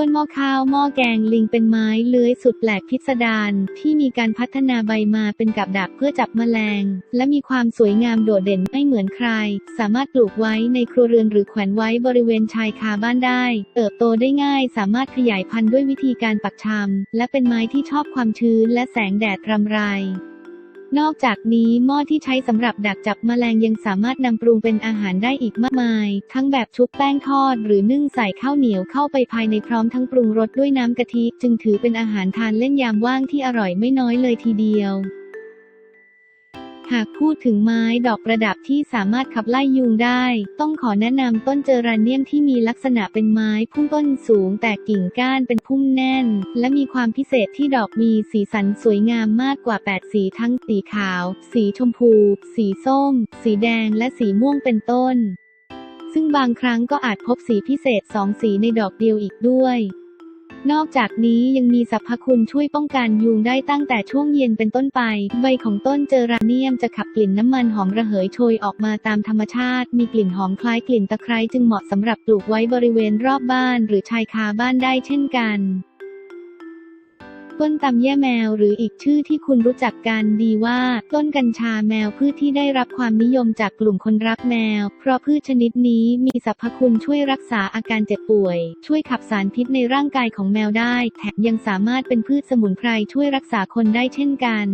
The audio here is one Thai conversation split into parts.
ต้นหม้อข้าวหม้อแกงลิงเป็นไม้เลื้อยสุดแปลกพิสดารที่มีการพัฒนาใบมาเป็นกับดักเพื่อจับแมลง และมีความสวยงามโดดเด่นไม่เหมือนใคร สามารถปลูกไว้ในครัวเรือนหรือแขวนไว้บริเวณชายคาบ้านได้ เติบโตได้ง่าย สามารถขยายพันธุ์ด้วยวิธีการปักชำและเป็นไม้ที่ชอบความชื้นและแสงแดดรำไร นอกจากนี้หม้อที่ใช้สำหรับดักจับแมลงยังสามารถนำปรุงเป็นอาหารได้อีกมากมาย ทั้งแบบชุบแป้งทอด หรือนึ่งใส่ข้าวเหนียวเข้าไปภายในพร้อมทั้งปรุงรสด้วยน้ำกะทิ จึงถือเป็นอาหารทานเล่นยามว่างที่อร่อยไม่น้อยเลยทีเดียว หากพูดถึงไม้ดอกประดับที่สามารถขับไล่ยุงได้ ต้องขอแนะนำต้นเจอราเนียมที่มีลักษณะเป็นไม้พุ่มต้นสูงแต่กิ่งก้านเป็นพุ่มแน่น และมีความพิเศษที่ดอกมีสีสันสวยงามมากกว่า 8 สีทั้งสีขาว สีชมพู สีส้ม สีแดงและสีม่วงเป็นต้น ซึ่งบางครั้งก็อาจพบสีพิเศษสองสีในดอกเดียวอีกด้วย นอกจากนี้ยังมีสรรพคุณช่วยป้องกันยุงได้ตั้งแต่ช่วงเย็นเป็นต้นไป ใบของต้นเจอราเนียมจะขับกลิ่นน้ำมันหอมระเหยโชยออกมาตามธรรมชาติ มีกลิ่นหอมคล้ายกลิ่นตะไคร้จึงเหมาะสำหรับปลูกไว้บริเวณรอบบ้าน หรือชายคาบ้านได้เช่นกัน ต้นตำแย่แมวหรืออีกชื่อที่คุณรู้จักกันดีว่า ต้นกัญชาแมวพืชที่ได้รับความนิยมจากกลุ่มคนรักแมว เพราะพืชชนิดนี้มีสรรพคุณช่วยรักษาอาการเจ็บป่วย ช่วยขับสารพิษในร่างกายของแมวได้ แถมยังสามารถเป็นพืชสมุนไพรช่วยรักษาคนได้เช่นกัน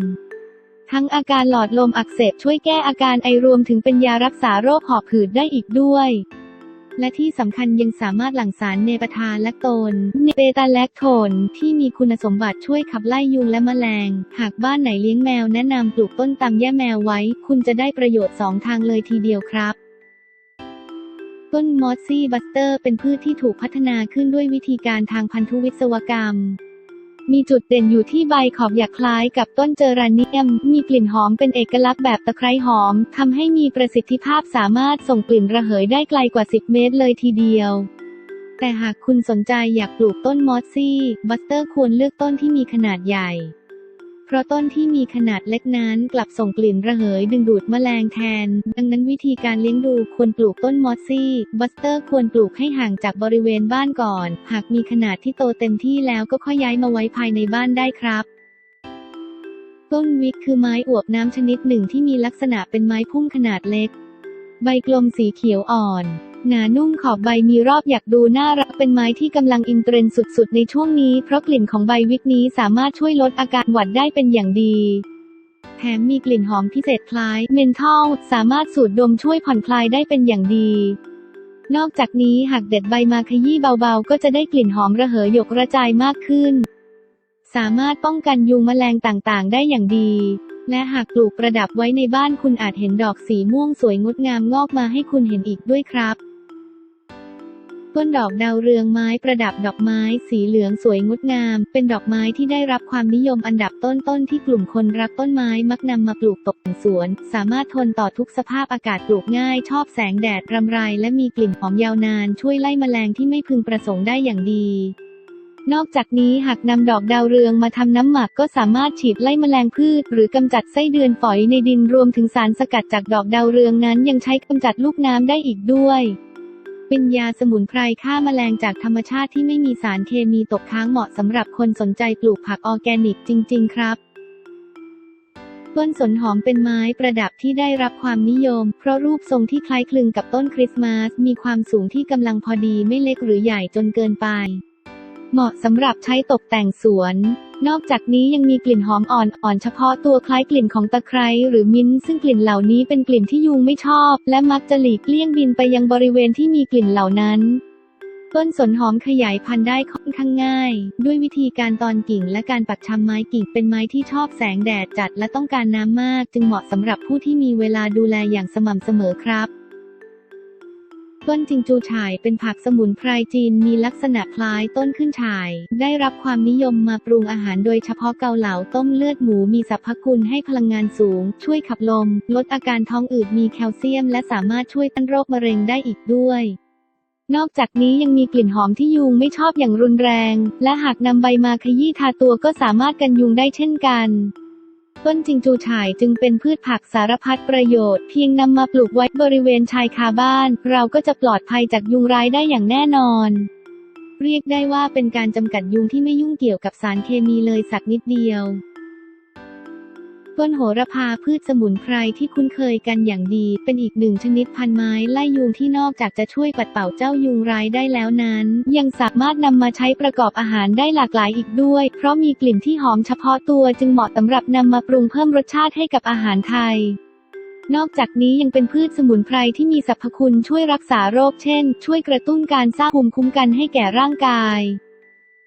ทั้งอาการหลอดลมอักเสบช่วยแก้อาการไอรวมถึงเป็นยารักษาโรคหอบหืดได้อีกด้วย และที่สำคัญยังสามารถหลั่งสารเนปทาและโตนเนเปตาแลคโทนที่มีคุณสมบัติช่วยขับไล่ยุงและแมลง หากบ้านไหนเลี้ยงแมวแนะนำปลูกต้นตำแย่แมวไว้ คุณจะได้ประโยชน์สองทางเลยทีเดียวครับต้นมอสซี่บัสเตอร์เป็นพืชที่ถูกพัฒนาขึ้นด้วยวิธีการทางพันธุวิศวกรรม มีจุดเด่นอยู่ที่ใบขอบหยักคล้ายกับต้นเจอราเนียม มีกลิ่นหอมเป็นเอกลักษณ์แบบตะไคร้หอมทำให้มีประสิทธิภาพสามารถส่งกลิ่นระเหยได้ไกลกว่า 10 เมตรเลยทีเดียว แต่หากคุณสนใจอยากปลูกต้นมอสซี่ บัสเตอร์ควรเลือกต้นที่มีขนาดใหญ่ เพราะต้นที่มีขนาดเล็กนั้นกลับส่งกลิ่นระเหยดึงดูดแมลงแทน ดังนั้นวิธีการเลี้ยงดูควรปลูกต้นมอสซี่ บัสเตอร์ควรปลูกให้ห่างจากบริเวณบ้านก่อน หากมีขนาดที่โตเต็มที่แล้วก็ค่อยย้ายมาไว้ภายในบ้านได้ครับต้นวิกคือไม้อวบน้ำชนิดหนึ่งที่มีลักษณะเป็นไม้พุ่มขนาดเล็ก ใบกลมสีเขียวอ่อน หนานุ่มขอบใบมีรอบอยากดูน่ารักเป็นไม้ที่กำลังอินเทรนด์สุดๆ ในช่วงนี้ เพราะกลิ่นของใบวิกนี้สามารถช่วยลดอาการหวัดได้เป็นอย่างดี แถมมีกลิ่นหอมพิเศษคล้ายเมนทอลสามารถสูดดมช่วยผ่อนคลายได้เป็นอย่างดี นอกจากนี้หากเด็ดใบมาขยี้เบาๆ ก็จะได้กลิ่นหอมระเหยหยกระจายมากขึ้น สามารถป้องกันยุงแมลงต่างๆ ได้อย่างดีและหากปลูกประดับไว้ในบ้านคุณอาจเห็นดอกสีม่วงสวยงดงามงอกมาให้คุณเห็นอีกด้วยครับ ต้นดอกดาวเรืองไม้ประดับดอกไม้สีเหลืองสวยงดงาม เป็นดอกไม้ที่ได้รับความนิยมอันดับต้นๆที่กลุ่มคนรักต้นไม้มักนำมาปลูกตกแต่งสวน สามารถทนต่อทุกสภาพอากาศปลูกง่าย ชอบแสงแดดรำไรและมีกลิ่นหอมยาวนาน ช่วยไล่แมลงที่ไม่พึงประสงค์ได้อย่างดีนอกจากนี้หากนำดอกดาวเรืองมาทำน้ำหมักก็สามารถฉีดไล่แมลงพืช หรือกำจัดไส้เดือนฝอยในดินรวมถึงสารสกัดจากดอกดาวเรืองนั้นยังใช้กำจัดลูกน้ำได้อีกด้วย เป็นยาสมุนไพรฆ่าแมลงจากธรรมชาติที่ไม่มีสารเคมีตกค้างเหมาะสำหรับคนสนใจปลูกผักออร์แกนิกจริง ๆ ครับต้นสนหอมเป็นไม้ประดับที่ได้รับความนิยม เพราะรูปทรงที่คล้ายคลึงกับต้นคริสต์มาส มีความสูงที่กำลังพอดีไม่เล็กหรือใหญ่จนเกินไป เหมาะสำหรับใช้ตกแต่งสวน นอกจากนี้ยังมีกลิ่นหอมอ่อนๆเฉพาะตัวคล้ายกลิ่นของตะไคร้หรือมิ้นซึ่งกลิ่นเหล่านี้เป็นกลิ่นที่ยุงไม่ชอบ และมักจะหลีกเลี่ยงบินไปยังบริเวณที่มีกลิ่นเหล่านั้นต้นสนหอมขยายพันธุ์ได้ค่อนข้างง่าย ด้วยวิธีการตอนกิ่งและการปักชำไม้กิ่งเป็นไม้ที่ชอบแสงแดดจัดและต้องการน้ำมาก จึงเหมาะสำหรับผู้ที่มีเวลาดูแลอย่างสม่ำเสมอครับ ต้นจิงจูฉ่ายเป็นผักสมุนไพรจีนมีลักษณะคล้ายต้นขึ้นฉ่าย ได้รับความนิยมมาปรุงอาหารโดยเฉพาะเกาเหลาต้มเลือดหมูมีสรรพคุณให้พลังงานสูง ช่วยขับลม ลดอาการท้องอืดมีแคลเซียม และสามารถช่วยต้านโรคมะเร็งได้อีกด้วยนอกจากนี้ยังมีกลิ่นหอมที่ยุงไม่ชอบอย่างรุนแรง และหากนำใบมาขยี้ทาตัวก็สามารถกันยุงได้เช่นกัน ต้นจิงจูฉ่ายจึงเป็นพืชผักสารพัดประโยชน์ เพียงนำมาปลูกไว้บริเวณชายคาบ้าน เราก็จะปลอดภัยจากยุงร้ายได้อย่างแน่นอน เรียกได้ว่าเป็นการจำกัดยุงที่ไม่ยุ่งเกี่ยวกับสารเคมีเลยสักนิดเดียว ต้นโหระพาพืชสมุนไพรที่คุ้นเคยกันอย่างดี เป็นอีกหนึ่งชนิดพันไม้ไล่ยุงที่นอกจากจะช่วยปัดเป่าเจ้ายุงร้ายได้แล้วนั้น ยังสามารถนำมาใช้ประกอบอาหารได้หลากหลายอีกด้วย เพราะมีกลิ่นที่หอมเฉพาะตัวจึงเหมาะสำหรับนำมาปรุงเพิ่มรสชาติให้กับอาหารไทยนอกจากนี้ยังเป็นพืชสมุนไพรที่มีสรรพคุณช่วยรักษาโรคเช่น ช่วยกระตุ้นการสร้างภูมิคุ้มกันให้แก่ร่างกาย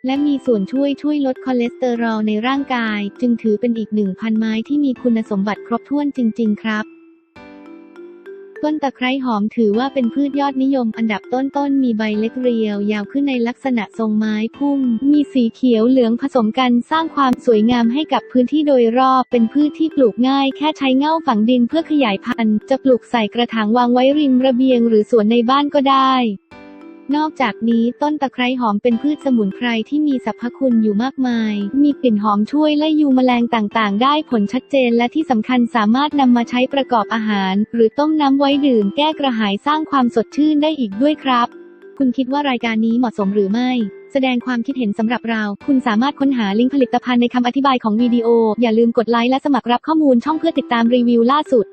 และมีส่วนช่วยช่วยลดคอเลสเตอรอลในร่างกาย จึงถือเป็นอีกหนึ่งพันไม้ที่มีคุณสมบัติครบถ้วนจริง ๆ ครับ ต้นตะไคร้หอมถือว่าเป็นพืชยอดนิยมอันดับต้นๆ มีใบเล็กเรียว ยาวขึ้นในลักษณะทรงไม้พุ่ม มีสีเขียวเหลืองผสมกันสร้างความสวยงามให้กับพื้นที่โดยรอบ เป็นพืชที่ปลูกง่าย แค่ใช้เง่าฝังดินเพื่อขยายพันธุ์ จะปลูกใส่กระถางวางไว้ริมระเบียง หรือสวนในบ้านก็ได้ นอกจากนี้ต้นตะไคร้หอมเป็นพืชสมุนไพรที่มีสรรพคุณอยู่มากมาย มีกลิ่นหอมช่วยไล่ยุงแมลงต่างๆ ได้ผลชัดเจนและที่สำคัญสามารถนำมาใช้ประกอบอาหาร หรือต้มน้ำไว้ดื่มแก้กระหายสร้างความสดชื่นได้อีกด้วยครับ คุณคิดว่ารายการนี้เหมาะสมหรือไม่ แสดงความคิดเห็นสำหรับเรา คุณสามารถค้นหาลิงก์ผลิตภัณฑ์ในคำอธิบายของวิดีโอ อย่าลืมกดไลค์และสมัครรับข้อมูลช่องเพื่อติดตามรีวิวล่าสุด